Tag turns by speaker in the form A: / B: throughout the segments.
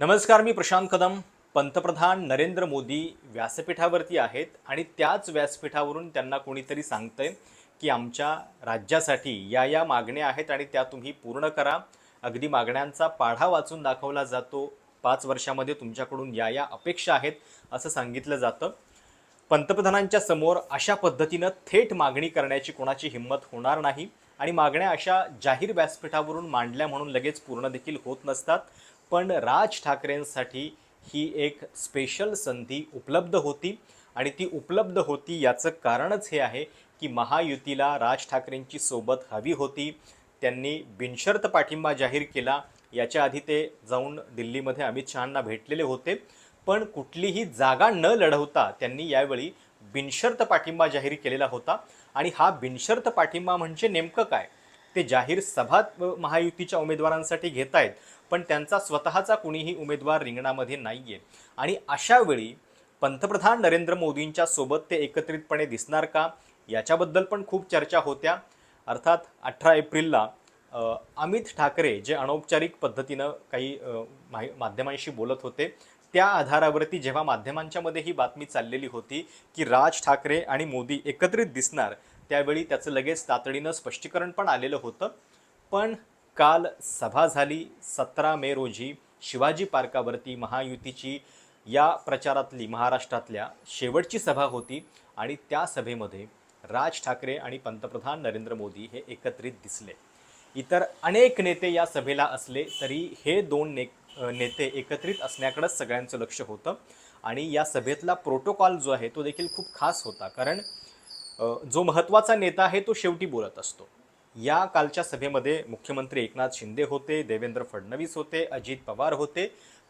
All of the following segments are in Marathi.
A: नमस्कार मी प्रशांत कदम. पंतप्रधान नरेंद्र मोदी व्यासपीठावरती आहेत आणि त्याच व्यासपीठावरून त्यांना कोणीतरी सांगतंय की आमच्या राज्यासाठी या या मागण्या आहेत आणि त्या तुम्ही पूर्ण करा. अगदी मागण्यांचा पाढा वाचून दाखवला जातो. पाच वर्षामध्ये तुमच्याकडून या या अपेक्षा आहेत असं सांगितलं जातं. पंतप्रधानांच्या समोर अशा पद्धतीनं थेट मागणी करण्याची कोणाची हिंमत होणार नाही आणि मागण्या अशा जाहीर व्यासपीठावरून मांडल्या म्हणून लगेच पूर्ण देखील होत नसतात. पण राज ठाकरेंसाठी ही एक स्पेशल संधी उपलब्ध होती आणि ती उपलब्ध होती याचं कारणच हे आहे की महायुतीला राज ठाकरेंची सोबत हवी होती. त्यांनी बिनशर्त पाठिंबा जाहीर केला. याच्या आधी ते जाऊन दिल्लीमध्ये अमित शहांना भेटलेले होते. पण कुठलीही जागा न लढवता त्यांनी यावेळी बिनशर्त पाठिंबा जाहीर केलेला होता. आणि हा बिनशर्त पाठिंबा म्हणजे नेमकं काय? ते जाहीर सभा महायुतीच्या उमेदवारांसाठी घेत आहेत पण त्यांचा स्वतःचा कुणीही उमेदवार रिंगणामध्ये नाही आहे आणि अशा वेळी पंतप्रधान नरेंद्र मोदींच्या सोबत ते एकत्रितपणे दिसणार का? याच्याबद्दल पण खूप चर्चा होत्या. अर्थात अठरा एप्रिलला अमित ठाकरे जे अनौपचारिक पद्धतीनं काही माहि- माध्यमांशी बोलत होते त्या आधारावरती जेव्हा माध्यमांच्यामध्ये ही बातमी चाललेली होती की राज ठाकरे आणि मोदी एकत्रित दिसणार त्यावेळी त्याचं लगेच तातडीनं स्पष्टीकरण पण आलेलं होतं. पण काल सभा झाली. सतरा मे रोजी शिवाजी पार्कावरती महायुतीची या प्रचारातली महाराष्ट्रातल्या शेवटची सभा होती आणि त्या सभेमध्ये राज ठाकरे आणि पंतप्रधान नरेंद्र मोदी हे एकत्रित दिसले. इतर अनेक नेते या सभेला असले तरी हे दोन ने नेते एकत्रित असण्याकडेच सगळ्यांचं लक्ष होतं आणि या सभेतला प्रोटोकॉल जो आहे तो देखील खूप खास होता. कारण जो महत्त्वाचा नेता आहे तो शेवटी बोलत असतो. या कालच्या सभेमध्ये मुख्यमंत्री एकनाथ शिंदे होते देवेंद्र फडणवीस होते अजित पवार होते.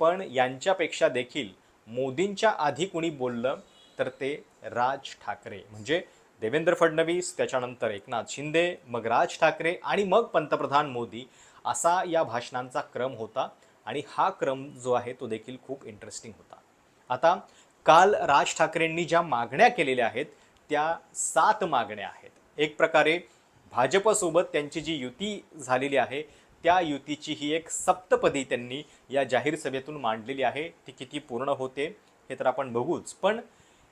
A: पण यांच्यापेक्षा देखील मोदींच्या आधी कुणी बोललं तर ते राज ठाकरे. म्हणजे देवेंद्र फडणवीस त्याच्यानंतर एकनाथ शिंदे मग राज ठाकरे आणि मग पंतप्रधान मोदी असा या भाषणांचा क्रम होता. आणि हा क्रम जो आहे तो देखील खूप इंटरेस्टिंग होता. आता काल राज ठाकरेंनी ज्या मागण्या केलेल्या आहेत त्या सात मागण्या आहेत. एक प्रकारे भाजपसोबत त्यांची जी युती झालेली आहे त्या युतीची ही एक सप्तपदी त्यांनी या जाहीर सभेतून मांडलेली आहे. ती किती पूर्ण होते हे तर आपण बघूच. पण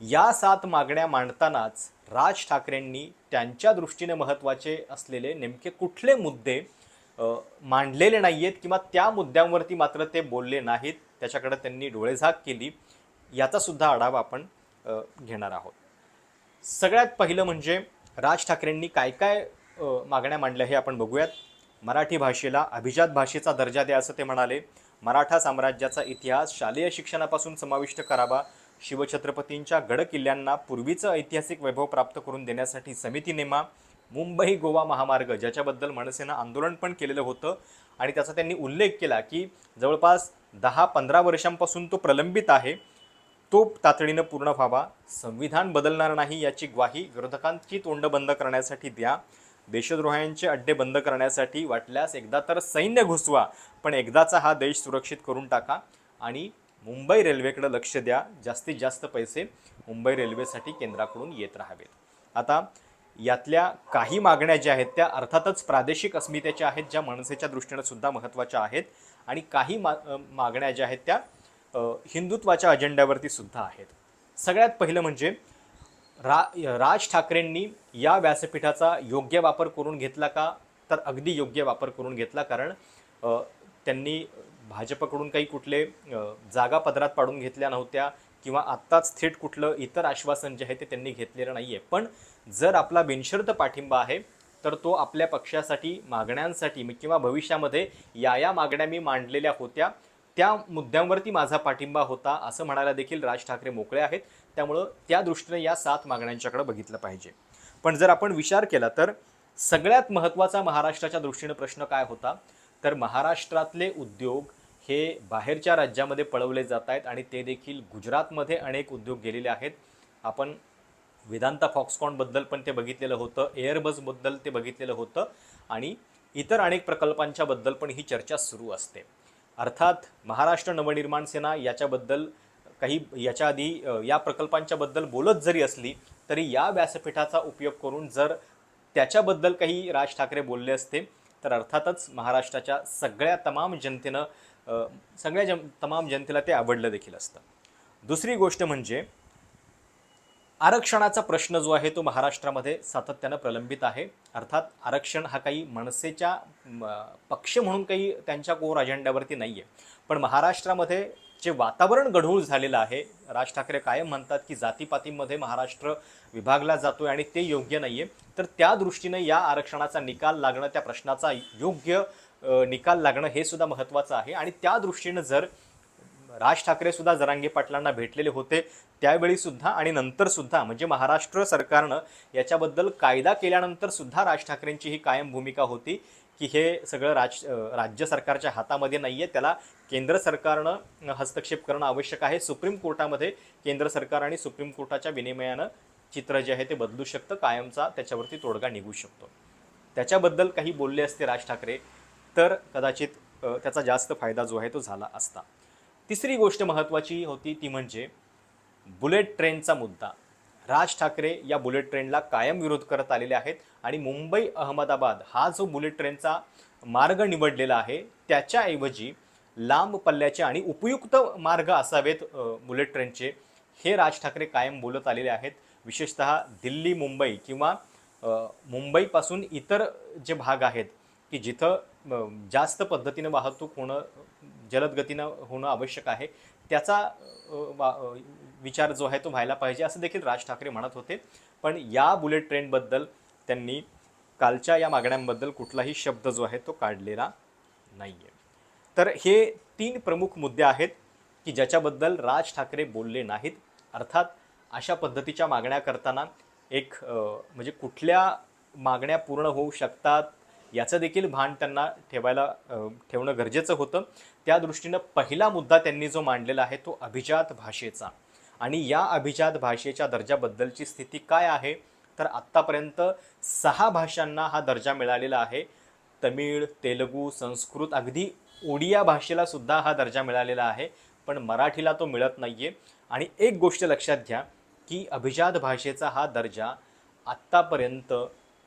A: या सात मागण्या मांडतानाच राज ठाकरेंनी त्यांच्या दृष्टीने महत्त्वाचे असलेले नेमके कुठले मुद्दे मांडलेले नाही आहेत किंवा त्या मुद्द्यांवरती मात्र ते बोलले नाहीत त्याच्याकडे त्यांनी डोळेझाक केली याचासुद्धा आढावा आपण घेणार आहोत. सगळ्यात पहिलं म्हणजे राज ठाकरेंनी काय काय मागण्या मांडल्या हे आपण बघूयात. मराठी भाषेला अभिजात भाषेचा दर्जा द्या असं ते म्हणाले. मराठा साम्राज्याचा इतिहास शालेय शिक्षणापासून समाविष्ट करावा शिवछत्रपतींच्या गडकिल्ल्यांना पूर्वीचं ऐतिहासिक वैभव प्राप्त करून देण्यासाठी समिती नेमा मुंबई गोवा महामार्ग ज्याच्याबद्दल मनसेनं आंदोलन पण केलेलं होतं आणि त्याचा त्यांनी उल्लेख केला की जवळपास दहा पंधरा वर्षांपासून तो प्रलंबित आहे. तो तातडीनं पूर्ण व्हावा संविधान बदलणार नाही याची ग्वाही विरोधकांची तोंड बंद करण्यासाठी द्या. देशद्रोह्यांचे अड्डे बंद करण्यासाठी वाटल्यास एकदा तर सैन्य घुसवा पण एकदाचा हा देश सुरक्षित करून टाका. आणि मुंबई रेल्वेकडे लक्ष द्या. जास्तीत जास्त पैसे मुंबई रेल्वेसाठी केंद्राकडून येत राहावेत. आता यातल्या काही मागण्या ज्या आहेत त्या अर्थातच प्रादेशिक अस्मितेच्या आहेत ज्या मनसेच्या दृष्टीनं सुद्धा महत्त्वाच्या आहेत. आणि काही मा मागण्या ज्या आहेत त्या हिंदुत्वाच्या अजेंड्यावरती सुद्धा आहेत. सगळ्यात पहिलं म्हणजे रा राज ठाकरेंनी या व्यासपीठाचा योग्य वापर करून घेतला का? तर अगदी योग्य वापर करून घेतला कारण त्यांनी भाजपकडून काही कुठले जागा पदरात पाडून घेतल्या नव्हत्या किंवा आत्ताच थेट कुठलं इतर आश्वासन जे आहे ते त्यांनी घेतलेलं नाही आहे पण जर आपला बिनशर्त पाठिंबा आहे तर तो आपल्या पक्षासाठी मागण्यांसाठी मी- किंवा भविष्यामध्ये या या मागण्या मी मांडलेल्या होत्या. त्या मुद्द्यांवरती माझा पाठिंबा होता असं म्हणायला देखील राज ठाकरे मोकळे आहेत. त्यामुळं त्या दृष्टीने या सात मागण्यांच्याकडे बघितलं पाहिजे. पण जर आपण विचार केला तर सगळ्यात महत्त्वाचा महाराष्ट्राच्या दृष्टीनं प्रश्न काय होता? तर महाराष्ट्रातले उद्योग हे बाहेरच्या राज्यामध्ये पळवले जात आहेत आणि ते देखील गुजरातमध्ये अनेक उद्योग गेलेले आहेत. आपण वेदांता फॉक्सकॉनबद्दल पण ते बघितलेलं होतं एअरबसबद्दल ते बघितलेलं होतं आणि इतर अनेक प्रकल्पांच्याबद्दल पण ही चर्चा सुरू असते. अर्थात महाराष्ट्र नवनिर्माण सेना याच्याबद्दल काही याच्या आधी या प्रकल्पांच्याबद्दल बोलत जरी असली तरी या व्यासपीठाचा उपयोग करून जर त्याच्याबद्दल काही राज ठाकरे बोलले असते तर अर्थातच महाराष्ट्राच्या सगळ्या तमाम जनतेनं सगळ्या जन तमाम जनतेला ते आवडलं देखील असतं. दुसरी गोष्ट म्हणजे आरक्षणाचा प्रश्न जो आहे तो महाराष्ट्रामध्ये सातत्यानं प्रलंबित आहे. अर्थात आरक्षण हा काही मनसेच्या पक्ष म्हणून काही त्यांच्या कोर अजेंड्यावरती नाही आहे पण महाराष्ट्रामध्ये जे वातावरण गढूळ झालेलं आहे राज ठाकरे कायम म्हणतात की जातीपातीमध्ये महाराष्ट्र विभागला जातोय आणि ते योग्य नाही आहे तर त्या दृष्टीने या आरक्षणाचा निकाल लागणं त्या प्रश्नाचा योग्य निकाल लागणं हे सुद्धा महत्त्वाचं आहे. आणि त्या दृष्टीनं जर राज ठाकरे सुद्धा जरांगे पाटलांना भेटलेले होते त्यावेळी सुद्धा आणि नंतर सुद्धा म्हणजे महाराष्ट्र सरकारनं याच्याबद्दल कायदा केल्यानंतर सुद्धा राज ठाकरेंची ही कायम भूमिका होती. की हे सगळं राज राज्य सरकारच्या हातामध्ये नाही आहे त्याला केंद्र सरकारनं हस्तक्षेप करणं आवश्यक आहे. सुप्रीम कोर्टामध्ये केंद्र सरकार आणि सुप्रीम कोर्टाच्या विनिमयानं चित्र जे आहे ते बदलू शकतं. कायमचा त्याच्यावरती तोडगा निघू शकतो. त्याच्याबद्दल काही बोलले असते राज ठाकरे तर कदाचित त्याचा जास्त फायदा जो आहे तो झाला असता. तिसरी गोष्ट महत्त्वाची होती ती म्हणजे बुलेट ट्रेनचा मुद्दा. राज ठाकरे या बुलेट ट्रेनला कायम विरोध करत आलेले आहेत आणि मुंबई अहमदाबाद हा जो बुलेट ट्रेनचा मार्ग निवडलेला आहे त्याच्याऐवजी लांब पल्ल्याचे आणि उपयुक्त मार्ग असावेत बुलेट ट्रेनचे हे राज ठाकरे कायम बोलत आलेले आहेत. विशेषतः दिल्ली मुंबई किंवा मुंबईपासून इतर जे भाग आहेत की जिथं जास्त पद्धतीनं वाहतूक होणं जलद गतीनं होणं आवश्यक आहे. त्याचा वा- विचार जो आहे तो व्हायला पाहिजे असं देखील राज ठाकरे म्हणत होते. पण या बुलेट ट्रेनबद्दल त्यांनी कालच्या या मागण्यांबद्दल कुठलाही शब्द जो आहे तो काढलेला नाही आहे तर हे तीन प्रमुख मुद्दे आहेत की ज्याच्याबद्दल राज ठाकरे बोलले नाहीत. अर्थात अशा पद्धतीच्या मागण्या करताना एक म्हणजे कुठल्या मागण्या पूर्ण होऊ शकतात याचं देखील भान त्यांना ठेवायला ठेवणं गरजेचं होतं. त्या दृष्टीनं पहिला मुद्दा त्यांनी जो मांडलेला आहे तो अभिजात भाषेचा. आणि या अभिजात भाषेच्या दर्जाबद्दलची स्थिती काय आहे? तर आत्तापर्यंत सहा भाषांना हा दर्जा मिळालेला आहे. तमिळ तेलगू संस्कृत अगदी ओडिया भाषेला सुद्धा हा दर्जा मिळालेला आहे. पण मराठीला तो मिळत नाही आहे आणि एक गोष्ट लक्षात घ्या की अभिजात भाषेचा हा दर्जा आत्तापर्यंत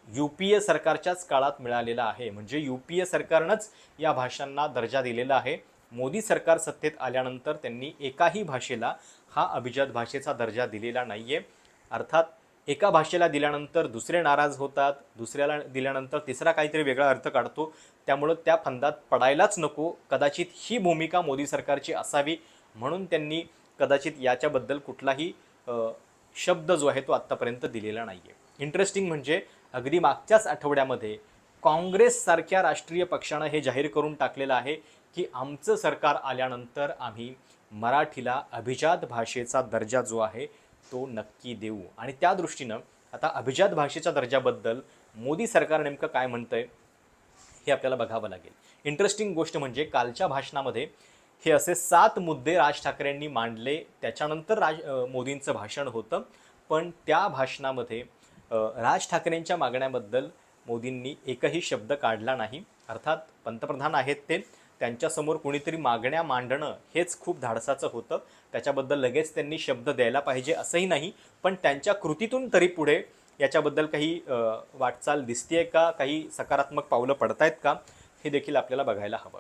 A: यू पी ए सरकारच्याच काळात मिळालेला आहे. म्हणजे यू पी ए सरकारनंच या भाषांना दर्जा दिलेला आहे. मोदी सरकार सत्तेत आल्यानंतर त्यांनी एकाही भाषेला हा अभिजात भाषेचा दर्जा दिलेला नाही आहे अर्थात एका भाषेला दिल्यानंतर दुसरे नाराज होतात दुसऱ्याला दिल्यानंतर तिसरा काहीतरी वेगळा अर्थ काढतो. त्यामुळं त्या फंदात पडायलाच नको. कदाचित ही भूमिका मोदी सरकारची असावी म्हणून त्यांनी कदाचित याच्याबद्दल कुठलाही शब्द जो आहे तो आत्तापर्यंत दिलेला नाही आहे इंटरेस्टिंग म्हणजे अगदी मागच्याच आठवड्यामध्ये काँग्रेससारख्या राष्ट्रीय पक्षानं हे जाहीर करून टाकलेलं आहे की आमचं सरकार आल्यानंतर आम्ही मराठीला अभिजात भाषेचा दर्जा जो आहे तो नक्की देऊ. आणि त्या दृष्टीनं आता अभिजात भाषेच्या दर्जाबद्दल मोदी सरकार नेमकं काय म्हणतंय हे आपल्याला बघावं लागेल. इंटरेस्टिंग गोष्ट म्हणजे कालच्या भाषणामध्ये हे असे सात मुद्दे राज ठाकरेंनी मांडले. त्याच्यानंतर राज मोदींचं भाषण होतं. पण त्या भाषणामध्ये राज ठाकरेंच्या मागण्याबद्दल मोदींनी एकही शब्द काढला नाही. अर्थात पंतप्रधान आहेत ते त्यांच्यासमोर कुणीतरी मागण्या मांडणं हेच खूप धाडसाचं होतं. त्याच्याबद्दल लगेच त्यांनी शब्द द्यायला पाहिजे असंही नाही. पण त्यांच्या कृतीतून तरी पुढे याच्याबद्दल काही वाटचाल दिसतेय का? काही सकारात्मक पावलं पडतायत का? हे देखील आपल्याला बघायला हवं.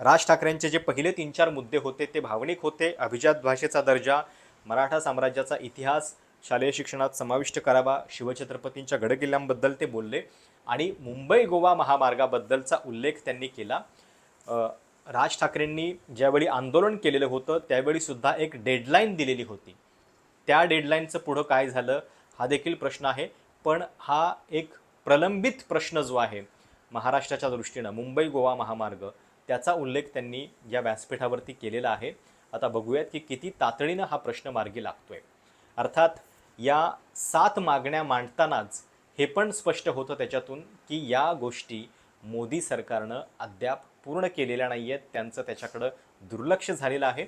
A: राज ठाकरेंचे जे पहिले तीन चार मुद्दे होते ते भावनिक होते. अभिजात भाषेचा दर्जा मराठा साम्राज्याचा इतिहास शालेय शिक्षणात समाविष्ट करावा शिवछत्रपतींच्या गडकिल्ल्यांबद्दल ते बोलले आणि मुंबई गोवा महामार्गाबद्दलचा उल्लेख त्यांनी केला. राज ठाकरेंनी ज्यावेळी आंदोलन केलेलं होतं त्यावेळी सुद्धा एक डेडलाईन दिलेली होती. त्या डेडलाईनचं पुढं काय झालं हा देखील प्रश्न आहे. पण हा एक प्रलंबित प्रश्न जो आहे महाराष्ट्राच्या दृष्टीनं मुंबई गोवा महामार्ग त्याचा उल्लेख त्यांनी या व्यासपीठावरती केलेला आहे. आता बघूयात की किती तातडीनं हा प्रश्न मार्गी लागतोय. अर्थात या सात मागण्या मांडतानाच हे पण स्पष्ट होतं त्याच्यातून की या गोष्टी मोदी सरकारनं अद्याप पूर्ण केलेल्या नाही आहेत त्यांचं त्याच्याकडं दुर्लक्ष झालेलं आहे.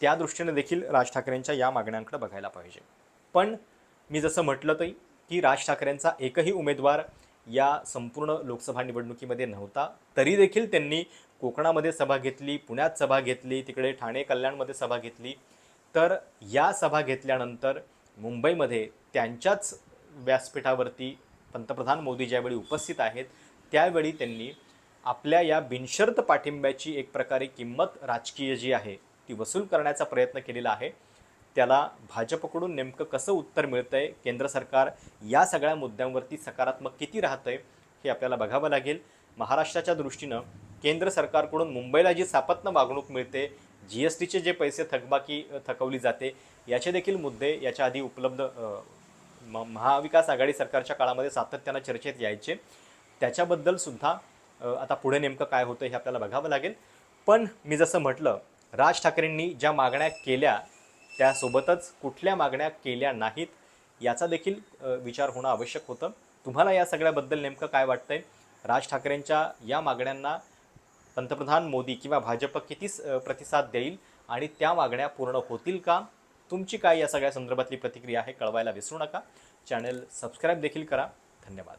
A: त्या दृष्टीने देखील राज ठाकरेंच्या या मागण्यांकडे बघायला पाहिजे. पण मी जसं म्हटलं तरी की राज ठाकरेंचा एकही उमेदवार या संपूर्ण लोकसभा निवडणुकीमध्ये नव्हता तरी देखील त्यांनी कोकणामध्ये सभा घेतली पुण्यात सभा घेतली तिकडे ठाणे कल्याणमध्ये सभा घेतली. तर या सभा घेतल्यानंतर मुंबईमध्ये त्यांच्याच व्यासपीठावरती पंतप्रधान मोदी ज्यावेळी उपस्थित आहेत त्यावेळी त्यांनी आपल्या या बिनशर्त पाठिंब्याची एक प्रकारे किंमत राजकीय जी आहे ती वसूल करण्याचा प्रयत्न केलेला आहे. त्याला भाजपकडून नेमकं कसं उत्तर मिळतं आहे केंद्र सरकार या सगळ्या मुद्द्यांवरती सकारात्मक किती राहतं आहे हे आपल्याला बघावं लागेल. महाराष्ट्राच्या दृष्टीनं केंद्र सरकारकडून मुंबईला जी सापत्न वागणूक मिळते जी एस टीचे जे पैसे थकबाकी थकवली जाते याचे देखील मुद्दे याच्या आधी उपलब्ध म महाविकास आघाडी सरकारच्या काळामध्ये सातत्यानं चर्चेत यायचे. त्याच्याबद्दल सुद्धा आता पुढे नेमकं काय होतं हे आपल्याला बघावं लागेल. पण मी जसं म्हटलं राज ठाकरेंनी ज्या मागण्या केल्या त्यासोबतच कुठल्या मागण्या केल्या नाहीत याचा देखील विचार होणं आवश्यक होतं. तुम्हाला या सगळ्याबद्दल नेमकं काय वाटतंय? राज ठाकरेंच्या या मागण्यांना पंतप्रधान मोदी किंवा भाजप किती प्रतिसाद देईल आणि त्या मागण्या पूर्ण होतील का? तुमची काय या सगळ्या संदर्भातली प्रतिक्रिया आहे कळवायला विसरू नका. चॅनल सबस्क्राईब देखील करा. धन्यवाद.